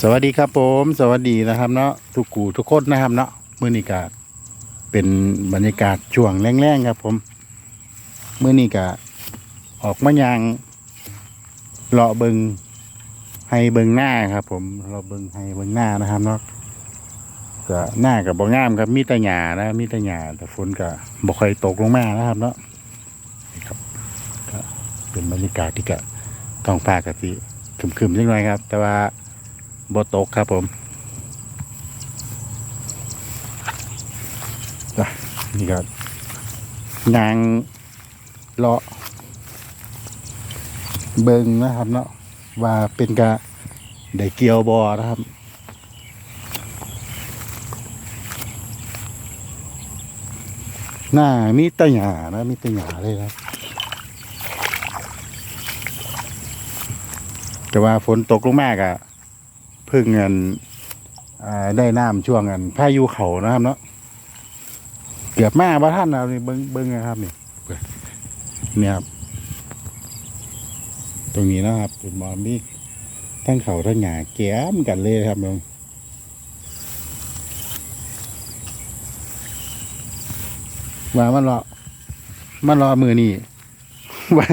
สวัสดีครับผม สวัสดีนะครับเนาะทุกกูทุกคนนะครับเนาะมื้อนี้ก็เป็นบรรยากาศช่วงแรงๆครับ ผมมื้อนี้ก็ออกมายางเลาะเบิงให้เบิงหน้าครับ ผมเราเบิงให้เบิงหน้านะครับเนาะก็หน้ากับบ่งามครับมีแต่หญ้านะมีแต่หญ้าแต่ฝนก็บ่ค่อยตกลงมานะครับเนาะนี่ครับก็เป็นบรรยากาศที่ก็ต้องฟ้ากะสิคึมๆจังหน่อยครับ แต่ว่า บตกครับผมอะนี่ก็ยางเลาะเบิงนะครับเนาะว่าเป็นกะได้เกี่ยวบอนะครับหน้ามีตะหยานะมีตะหยาเลยครับแต่ว่าฝนตกลงมากอะ เพิ่งเงินได้น้ำช่วงเงินพายุเขานะครับเนาะเกือบมาบ้าท่านเรานี่เบิ้งเบิ้งนะครับนี่เนี่ยครับ ตรงนี้นะครับเป็นมอมีทั้งเขาทั้งหงาแก้มกันเลยครับมึงว่ามันรอมันรอมือนี่ว่า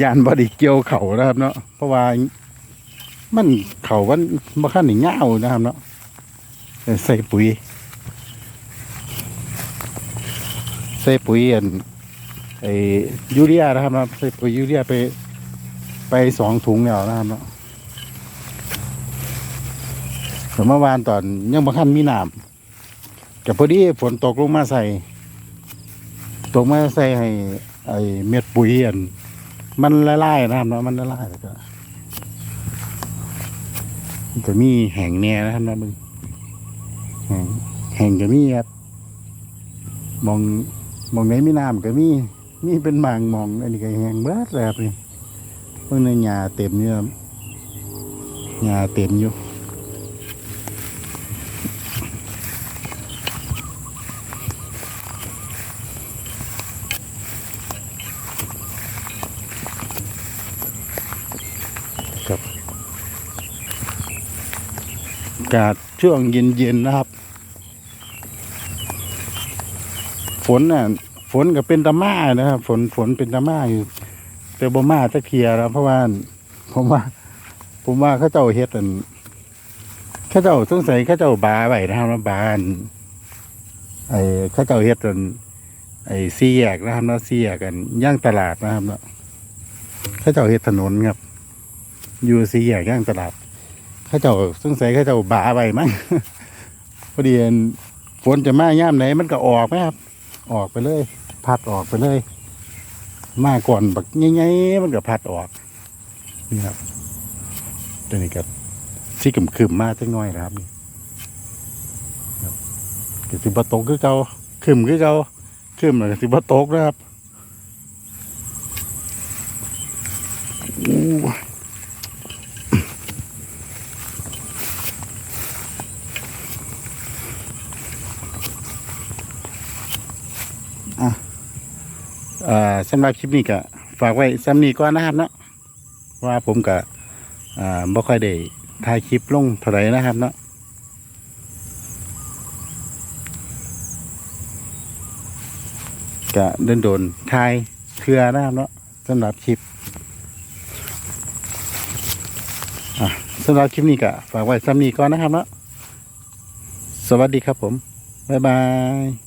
ยานบอดีเกี่ยวเขานะครับเนาะเพราะว่า มันเขาวันบ่คันนี่งเงานะครับเนาะใส่ปุ๋ย ใส่ปุ๋ยอันไอยูเรียนะครับเนาะใส่ปุ๋ยยูเรียไป ไปสองถุงแล้วนะครับเนาะแต่เมื่อวานตอนยังบ่คันมีน้ำกับพอดีฝนตกลงมาใส่ ตกมาใส่ให้ ไอเม็ดปุ๋ยอัน มันละลายนะครับเนาะมันละลายแล้วก็ ก็มีแห่งแน่นะครับนะมึงแห่งแห่งก็มีครับมองมองไหนมีน้ำก็มีมีเป็นบางมองอันนี้ก็แห้งเบิดแลยครับนี่เพิ่งในหญ้าเต็มอยู่ครับหญ้าเต็มอยู่ากาศช่วงเย็นๆนะครับ ฝนน่ะฝนก็เป็นตะม่านะครับ ฝนฝนเป็นตะม่าอยู่แต่บ่มาตะเคียแล้วเพราะว่าผมว่า ผมว่าเขาเจ้าเฮ็ดอันเขาเจ้าสงสัยเขาเจ้าบาไว้นะครับว่าบานไอ้เขาเจ้าเฮ็ดอันไอ้สี่แยกนะครับเนาะสี่แยกันย่างตลาดนะครับเนาะเขาเจ้าเฮ็ดถนนครับ อยู่สี่แยกย่างตลาด เข้าเจ้าสงสัยเขาเจ้าบาไปมั้งพอดีอันฝนจะมาย่ามไหนมันก็ออกไหมครับ ออกไปเลย พัดออกไปเลย มาก่อนแบักใหญ่ๆมันก็พัดออกนี่ครับตัวนี้ก็ที่กึมคืมมากจังน้อยนะครับนี่ก็สิบตกคือเก่าคืมคือเก่าคืมแล้วก็สิบตกนะครับอู้ สำหรับคลิปนี้ก็ฝากไว้ซ้ำนี้ก่อนนะครับเนาะว่าผมก็อ่าบ่ค่อยได้ถ่ายคลิปลงเท่าไหร่นะครับเนาะก็เดินโดนๆถ่ายเทือนะครับเนาะสำหรับคลิปสำหรับคลิปนี้ก็ฝากไว้ซ้ำนี้ก่อนนะครับเนาะสวัสดีครับผม บ๊ายบาย